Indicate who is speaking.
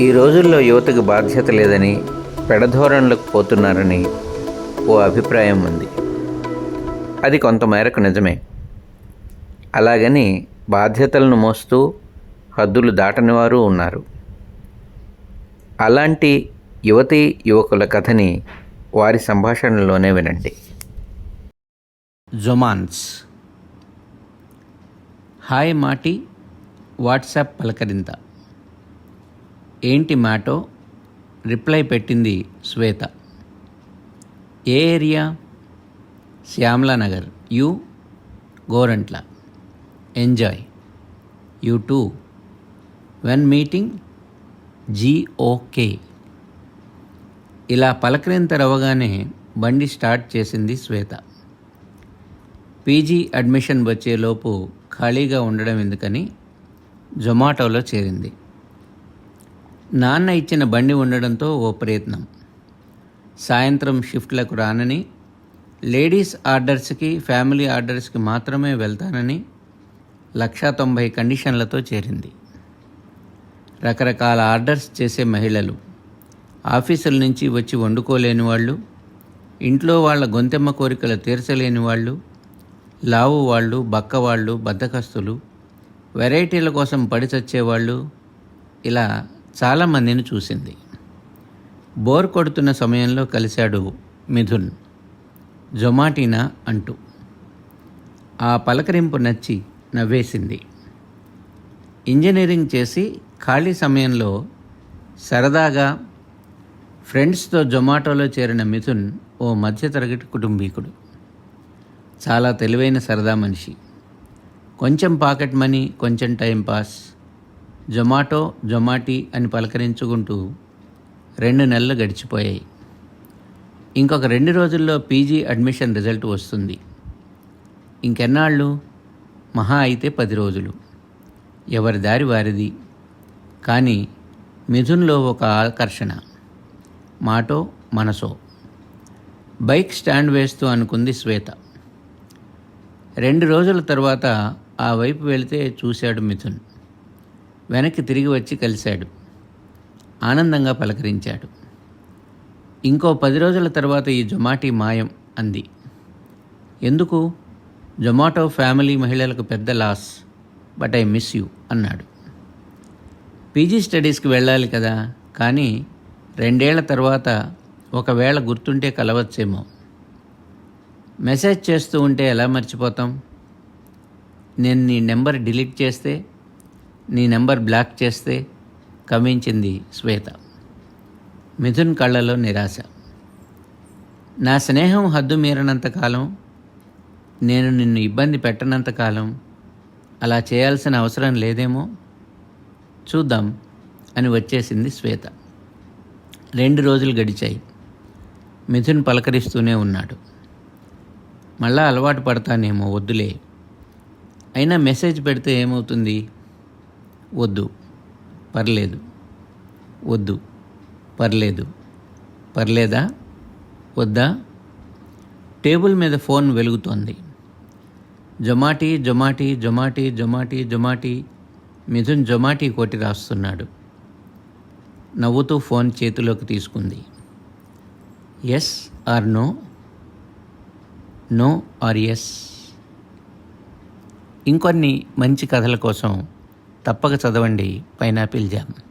Speaker 1: ఈ రోజుల్లో యువతకు బాధ్యత లేదని పెడధోరణులకు పోతున్నారని ఓ అభిప్రాయం ఉంది. అది కొంతమేరకు నిజమే. అలాగని బాధ్యతలను మోస్తూ హద్దులు దాటని వారు ఉన్నారు. అలాంటి యువతి యువకుల కథని వారి సంభాషణలోనే వినండి. జొమాన్స్. హాయ్ మాటి వాట్సాప్ పలకరింత. ఏంటి మాటో రిప్లై పెట్టింది శ్వేత. ఏ area? Shyamlanagar Nagar. You? Gorantla. Enjoy. You too. When meeting? జీఓకే ఇలా పలకరింతరవగానే బండి స్టార్ట్ చేసింది శ్వేత. పీజీ అడ్మిషన్ వచ్చేలోపు ఖాళీగా ఉండడం ఎందుకని జొమాటోలో చేరింది. నాన్న ఇచ్చిన బండి ఉండడంతో ఓ ప్రయత్నం. సాయంత్రం షిఫ్ట్లకు రానని లేడీస్ ఆర్డర్స్కి ఫ్యామిలీ ఆర్డర్స్కి మాత్రమే వెళ్తానని లక్షా తొంభై కండిషన్లతో చేరింది. రకరకాల ఆర్డర్స్ చేసే మహిళలు ఆఫీసుల నుంచి వచ్చి వండుకోలేని వాళ్ళు ఇంట్లో వాళ్ళ గొంతెమ్మ కోరికలు తీర్చలేని వాళ్ళు లావు వాళ్ళు బక్క వాళ్ళు బద్దకస్తులు వెరైటీల కోసం పడిచచ్చేవాళ్ళు ఇలా చాలామందిని చూసింది. బోర్ కొడుతున్న సమయంలో కలిశాడు మిథున్. జొమాటీనా అంటూ. ఆ పలకరింపు నచ్చి నవ్వేసింది. ఇంజనీరింగ్ చేసి ఖాళీ సమయంలో సరదాగా ఫ్రెండ్స్తో జొమాటోలో చేరిన మిథున్ ఓ మధ్యతరగతి కుటుంబీకుడు. చాలా తెలివైన సరదా మనిషి. కొంచెం పాకెట్ మనీ కొంచెం టైం పాస్. జొమాటో జొమాటీ అని పలకరించుకుంటూ రెండు నెలలు గడిచిపోయాయి. ఇంకొక రెండు రోజుల్లో పీజీ అడ్మిషన్ రిజల్ట్ వస్తుంది. ఇంకెన్నాళ్ళు? మహా అయితే పది రోజులు. ఎవరి దారి వారిది? కానీ మిథున్లో ఒక ఆకర్షణ. మాటో మనసో. బైక్ స్టాండ్ వేస్తూ అనుకుంది శ్వేత. రెండు రోజుల తర్వాత ఆ వైపు వెళితే చూశాడు మిథున్. వెనక్కి తిరిగి వచ్చి కలిశాడు. ఆనందంగా పలకరించాడు. ఇంకో పది రోజుల తర్వాత ఈ జొమాటీ మాయం అంది. ఎందుకు? జొమాటో ఫ్యామిలీ మహిళలకు పెద్ద loss but I miss you అన్నాడు. పీజీ స్టడీస్కి వెళ్ళాలి కదా కానీ రెండేళ్ళ తర్వాత ఒకవేళ గుర్తుంటే కలవచ్చేమో. మెసేజ్ చేస్తూ ఉంటే ఎలా మర్చిపోతాం? నేను నీ నెంబర్ డిలీట్ చేస్తే నీ నెంబర్ బ్లాక్ చేస్తే కమించింది శ్వేత. మిథున్ కళ్ళలో నిరాశ. నా స్నేహం హద్దు మీరనంతకాలం నేను నిన్ను ఇబ్బంది పెట్టనంతకాలం అలా చేయాల్సిన అవసరం లేదేమో? చూద్దాం అని వచ్చేసింది శ్వేత. రెండు రోజులు గడిచాయి. మిథున్ పలకరిస్తూనే ఉన్నాడు. మళ్ళా అలవాటు పడతానేమో వద్దులే. అయినా మెసేజ్ పెడితే ఏమవుతుంది? వద్దు పర్లేదు. వద్దు పర్లేదు. పర్లేదా? వద్దా? టేబుల్ మీద ఫోన్ వెలుగుతోంది. జొమాటీ జొమాటీ జొమాటీ జొమాటీ జొమాటీ మిథున్ జొమాటీ కొట్టి రాస్తున్నాడు. నవ్వుతూ ఫోన్ చేతిలోకి తీసుకుంది. Yes or no? No or yes? ఇంకొన్ని మంచి కథల కోసం తప్పక చదవండి పైనాపిల్ జామ్.